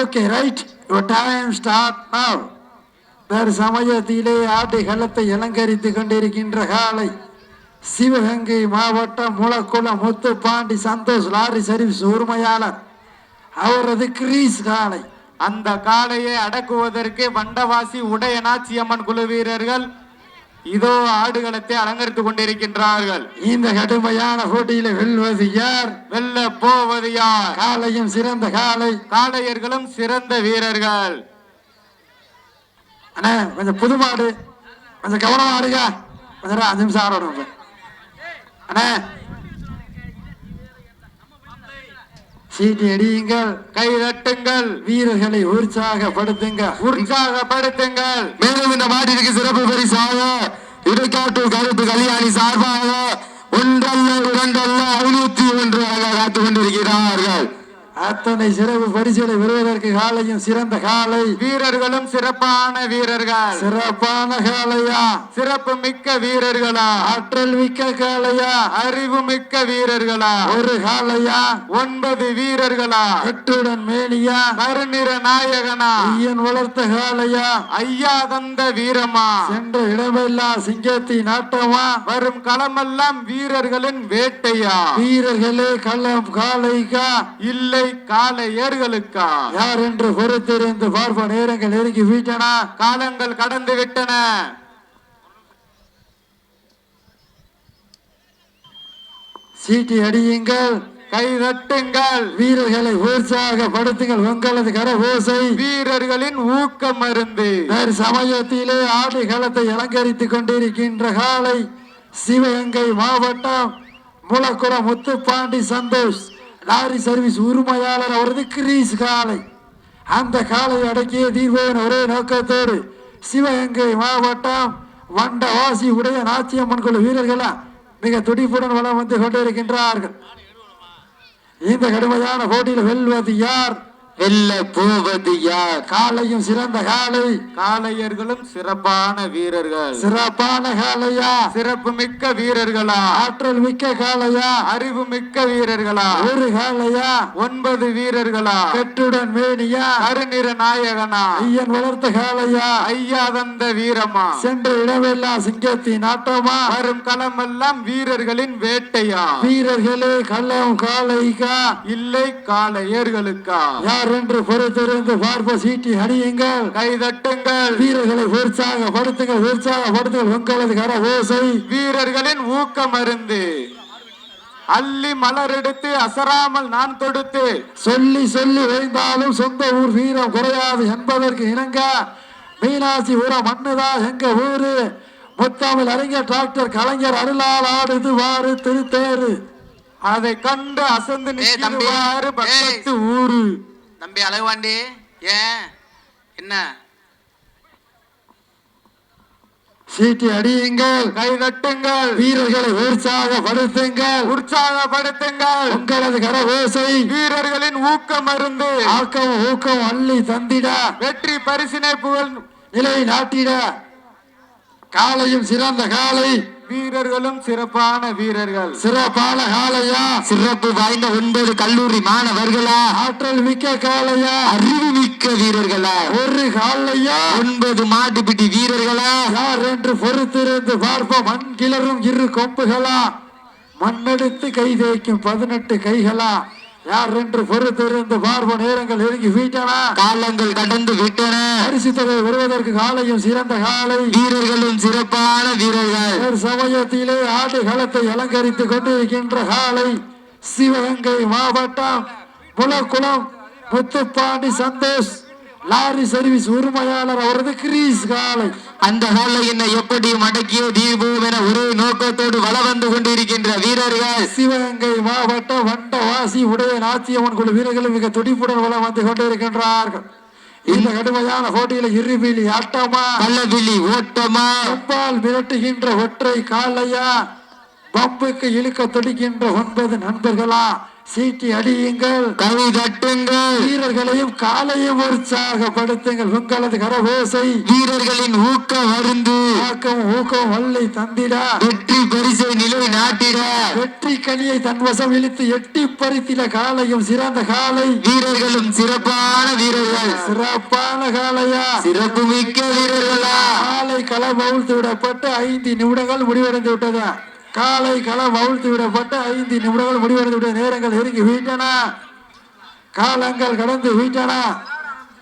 Okay right your time start now வேறு சமயத்திலே களத்தை அலங்கரித்துக் கொண்டிருக்கின்ற காலை. சிவகங்கை மாவட்டம் முளக்குளம் முத்துப்பாண்டி சந்தோஷ் லாரி சர்வீஸ் உரிமையாளர். அவரது கிரீஸ் காலை. அந்த காளையை அடக்குவதற்கு வண்டவாசி உடையநாச்சியம்மன் குழு வீரர்கள் இதோ ஆடுகளத்தை அலங்கரித்துக் கொண்டிருக்கின்றார்கள். இந்த கடுமையான போட்டியில வெல்வது யார்? வெல்ல போவது யார்? காலையும் சிறந்த காலை காளையர்களும் சிறந்த வீரர்கள். அண்ணே கொஞ்சம் புது மாடு. கொஞ்சம் கவனமா ஆடுங்க. கொஞ்சம் அஞ்சு நிமிஷம் ஆடணும். அண்ணே சீட்டி அடியுங்கள் கை தட்டுங்கள். வீரர்களை உற்சாகப்படுத்துங்க. உற்சாகப்படுத்துங்கள். மேலும் இந்த மாட்டிற்கு சிறப்பு பரிசாக இடைக்காட்டூர் கருப்பு கல்யாணி சார்பாக ஒன்றல்ல இரண்டல்ல ஐநூத்தி ஒன்று காத்துக் கொண்டிருக்கிறார்கள். அத்தனை சிறப்பு பரிசுகளை பெறுவதற்கு காலையும் சிறந்த காலை. வீரர்களும் சிறப்பான வீரர்கள். சிறப்பான காலையா? சிறப்பு மிக்க வீரர்களா? ஆற்றல் மிக்க காலையா? அறிவு மிக்க வீரர்களா? ஒரு காலையா? ஒன்பது வீரர்களா? எட்டுடன் மேனியா? கருநிற நாயகனா? ஐயன் வளர்த்த காலையா? ஐயா தந்த வீரமா? சென்ற இடமெல்லாம் சிங்கத்தி நாட்டமா வரும் களமெல்லாம் வீரர்களின் வேட்டையா? வீரர்களே களம் காலைக்கா? இல்லை காளையர்களுக்கா யார் என்று பொறுத்திருந்து பார்ப்ப நேரங்கள் நெருங்கி வீட்டனா காலங்கள் கடந்து விட்டன. சீட்டி அடியுங்கள் கை தட்டுங்கள். வீரர்களை உற்சாகப்படுத்துங்கள் உங்களது கர ஓசை வீரர்களின் ஊக்க மருந்து. சமயத்திலே ஆடு களத்தை அலங்கரித்துக் கொண்டிருக்கின்ற காலை சிவகங்கை மாவட்டம் முளக்குளம் முத்துப்பாண்டி சந்தோஷ். லாரி சர்வீஸ் உரிமையாளர் அவரது கிரீஸ் காலை. அந்த காலை அடக்கிய தீர்வோன் ஒரே நோக்கத்தோடு சிவகங்கை மாவட்டம் வண்டவாசி உடைய நாச்சியம்மன் குழு வீரர்களா மிக துடிப்புடன் வளம் வந்து கொண்டிருக்கின்றார்கள். இந்த கடுமையான போட்டியில் வெல்வது யார்? வெல்ல போவது யார்? காலையும் சிறந்த காலை. காளையர்களும் சிறப்பான வீரர்கள். சிறப்பான காலையா சிறப்பு மிக்க வீரர்களா? ஆற்றல் மிக்க காலையா அறிவு மிக்க வீரர்களா? ஒரு காலையா ஒன்பது வீரர்களா? கெட்டுடன் மேனியா? கருநிற நாயகனா? ஐயன் வளர்த்த காலையா ஐயா தந்த வீரமா? சென்ற இடமெல்லாம் சிங்கத்தின் ஆட்டமா? வரும் களமெல்லாம் வீரர்களின் வேட்டையா? வீரர்களே களம் காலைக்கா இல்லை காளையர்களுக்கா? யார் என்று பொறுத்திருந்து பார்ப்ப சீட்டி அடியுங்கள் கை தட்டுங்கள். வீரர்களை உற்சாகப்படுத்துங்கள் உற்சாகப்படுத்துங்கள் உங்களது கர ஓசை. வீரர்களின் ஊக்க மருந்து அள்ளி மலர் எடுத்து அசராமல் நான் தொடுத்து. சொல்லி சொல்லி வைந்தாலும் சொந்த ஊர் வீரம் குறையாது என்பதற்கு இணங்க. மீனாட்சி ஊர மண்ணுதா எங்க ஊரு? முத்தாமிழ் அறிஞர் டாக்டர் கலைஞர் அருளால் ஆடுது வாரு திருத்தேரு அதை கண்டு அசந்து நிற்கிறாரு பக்கத்து ஊரு. தம்பி அழகுவாண்டி. ஏன்? என்ன? சீட்டி அடியுங்கள். கை தட்டுங்கள். வீரர்களை உற்சாகப்படுத்துங்கள். உற்சாகப்படுத்துங்கள். உங்களது கர ஓசை வீரர்களின் ஊக்க மருந்து ஆக்கம் ஊக்கம் அள்ளி தந்திட. வெற்றி பரிசினை புகழ் நிலை நாட்டிட காலையும் சிறந்த காலை. வீரர்களும் சிறப்பான வீரர்கள். சிறப்பான காலையா சிறப்பு வாய்ந்த ஒன்பது கல்லூரி மாணவர்களா? ஆற்றல் மிக்க காலையா அறிவு மிக்க வீரர்களா? ஒரு காலையா ஒன்பது மாட்டுப்பிட்டி வீரர்களா? யார் என்று பொறுத்திருந்து பார்ப்போம். மண் கிளறும் இரு கொம்புகளா? மண்ணெடுத்து கை தேய்க்கும் பதினெட்டு கைகளா? யார் என்று பொறுத்திருந்து பார்ப்போம் நேரங்கள் நெருங்கி வீட்டனா காலங்கள் கடந்து விட்டன. பரிசு தொகை வருவதற்கு காலையும் சிறந்த காலை. வீரர்களும் சிறப்பான வீரர்கள். ஒரு சமயத்திலே ஆடு களத்தை அலங்கரித்துக் கொண்டிருக்கின்ற காலை. சிவகங்கை மாவட்டம் முலக்குளம் முத்துப்பாண்டி சந்தோஷ். லாரி சர்வீஸ் உரிமையாளர் அவரது கிரீஸ் காலை. அந்த காலை என்னை எப்படி மடக்கிய தீபம் என ஒரே நோக்கத்தோடு வள வந்து கொண்டிருக்கின்ற வீரர்கள். சிவகங்கை மாவட்டம் வண்டவாசி உடைய நாச்சியம்மன் குழு வீரர்கள் மிக துடிப்புடன் வளம் வந்து கொண்டிருக்கின்றார்கள். இந்த கடுமையான போட்டியில இருபிலி ஆட்டமா? பல்லவிழி ஓட்டமா? கொம்பால் மிரட்டுகின்ற ஒற்றை காலையா? பம்புக்கு இழுக்க துடிக்கின்ற ஒன்பது நண்பர்களா? சீட்டி அடியுங்கள். கை தட்டுங்கள். வீரர்களையும் காலையும் உற்சாகப்படுத்துங்கள் உங்களது கரவோசை வீரர்களின் ஊக்க மருந்து ஆக்கம் ஊக்கம் வல்லை தந்திடா. வெற்றி பரிசை நிலை நாட்டிட. வெற்றி கனியை தன் வசம் இழுத்து எட்டி பறித்தில காலையும் சிறந்த காலை. வீரர்களும் சிறப்பான வீரர்கள். சிறப்பான காலையா. சிறப்பு மிக்க வீரர்களா. காலை களம் அவிழ்த்து விடப்பட்டு ஐந்து நிமிடங்கள் முடிவடைந்து விட்டதா. காலை களம் அவிழ்த்து விடப்பட்ட ஐந்து நிமிடங்கள் முடிவடைந்து விட நேரங்கள் இறங்கி வீட்டனா. காலங்கள் கடந்து விட்டன.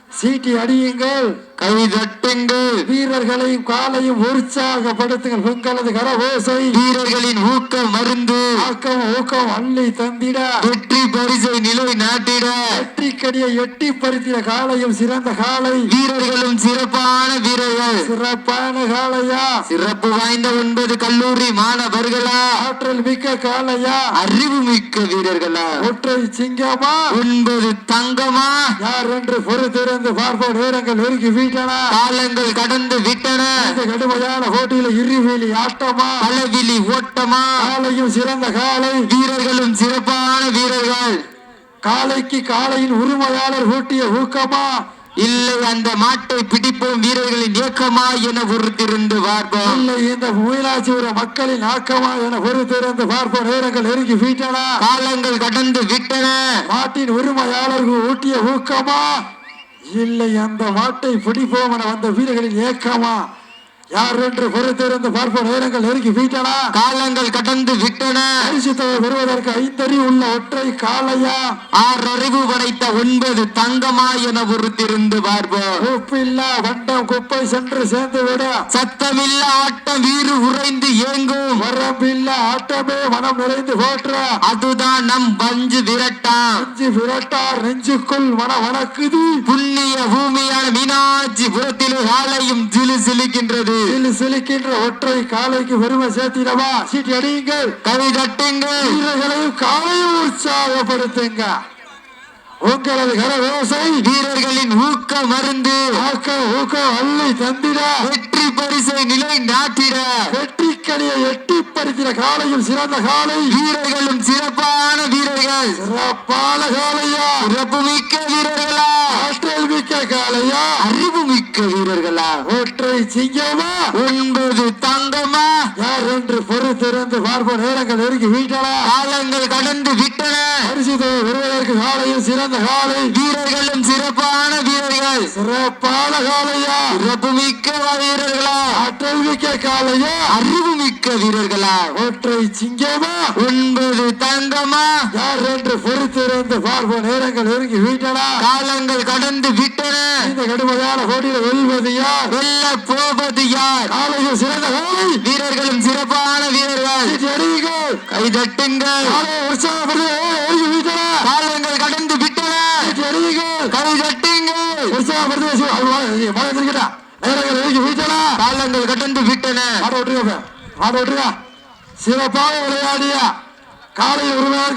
சீட்டி அடியுங்கள். கை தட்டுங்கள். வீரர்களையும் காலையும் உற்சாகப்படுத்துங்கள் உங்களது கரவோசை வீரர்களின் ஊக்க மருந்து. ஆக்கம் ஊக்கம் அள்ளி தந்திட. வெற்றி பரிசை நிலை நாட்டிட. வெற்றி கடியை எட்டி பறித்திட காலையும் சிறந்த காலை. வீரர்களும் சிறப்பான வீரர்கள். சிறப்பான காலையா? சிறப்பு வாய்ந்த ஒன்பது கல்லூரி மாணவர்களா? ஆற்றல் மிக்க காலையா? அறிவு மிக்க வீரர்களா? ஒற்றை சிங்கமா? ஒன்பது தங்கமா? யார் என்று பொறுத்திருந்து பார்ப்போம் நேரங்கள் நெருங்கி வீட்டனா. காலங்கள் கடந்து விட்டன. இந்த கடுமையான போட்டியில இருவேலி ஆட்டமா? பலவிழி ஓட்டமா? காலையும் சிறந்த காலை. வீரர்களும் சிறப்பான வீரர்கள். காலைக்கு காலையின் உரிமையாளர் ஊட்டிய ஊக்கமா? இல்லை அந்த மாட்டை பிடிப்போம் வீரர்களின் இயக்கமா என பொறுத்திருந்து பார்ப்போம். இல்லை இந்த மீனாட்சிபுர மக்களின் ஆக்கமா என பொறுத்திருந்து பார்ப்போம். நேரங்கள் நெருங்கி வீட்டனா. காலங்கள் கடந்து விட்டன. மாட்டின் உரிமையாளர்கள் ஊட்டிய ஊக்கமா? இல்லை அந்த வாட்டை பிடிப்போம் என வந்த வீரர்களின் ஏக்கமா? யார் என்று பொறுத்திருந்து பார்ப்போம். நேரங்கள் நெருங்கி வீட்டனா? காலங்கள் கடந்து விட்டன. பரிசு தொகை பெறுவதற்கு ஐந்தறி உள்ள ஒற்றை காளையா? ஆறு அறிவு படைத்த ஒன்பது தங்கமா என பொறுத்திருந்து பார்ப்போம். உப்பில்லா வண்டம் குப்பை சென்று சேர்ந்து விட. சத்தமில்ல ஆட்டம் வீறு உறைந்து ஏங்கும். வரம்பில்லா ஆட்டமே மனம் நிறைந்து போற்ற. அதுதான் நம் பஞ்சு விரட்டாம் நெஞ்சு விரட்டார் நெஞ்சுக்குள் மன வணக்குது. புண்ணிய பூமியான மீனாட்சி புறத்திலே ஆலயம் ஜிலு சிலிக்கின்றது. சிலு சிலுக்கின்ற ஒற்றை காலைக்கு பெருமை சேர்த்திடவா? சீட்டி அடியுங்கள். கை தட்டுங்கள். வீரர்களையும் காலையும் உற்சாகப்படுத்துங்க. உங்களது கர விவசாய வீரர்களின் ஊக்க மருந்து. ஊக்கம் அள்ளி தந்திட. வெற்றி பரிசை நிலை நாட்டிட. வெற்றி கனியை எட்டி பறித்திட காலையும் சிறந்த காலை. வீரர்களும் சிறப்பான வீரர்கள். சிறப்பான காலையா? சிறப்பு மிக்க வீரர்களா? ஆற்றல் மிக்க காலையா? அறிவு மிக்க வீரர்களா? ஒற்றை சிங்கமா ஒன்பது தங்கமா? யார் என்று பொறுத்திருந்து பார்ப்போம். நேரங்கள் நெருங்கி வீட்டனா காலங்கள் கடந்து விட்டன. பரிசு தொகை பெறுவதற்கு சிறந்த காலை. வீரர்களும் சிறப்பான வீரர்கள். சிறப்பான காலையா? சிறப்பு மிக்க வீரர்களா? ஆற்றல் காலையே அறிவு மிக்க வீரர்களா? ஒற்றை சிங்கமா? ஒன்பது தங்கமா? யார் என்று பொறுத்திருந்து பார்ப்போம் நேரங்கள் நெருங்கி வீட்டனா? காலங்கள் கடந்து விட்டன. இந்த கடுமையான போட்டியில் வெல்வது யார்? வெல்ல போவது யார்? காலையில் சிறந்த காலை வீரர்களும் சிறப்பான வீரர்கள். சீட்டி கை தட்டுங்கள் உற்சாகப்படுத்த காலங்கள் கடந்து விட்டன. சீட்டி கை தட்டுங்கள் உற்சாகப்படுத்த மழை தெரிவிக்கட்டா நேரங்கள் நெருங்கி வீட்டனா காலங்கள் கடந்து விட்டன. மாட விட்டுருங்க சிறப்பாக விளையாடிய காலை உரிமையாளருக்கு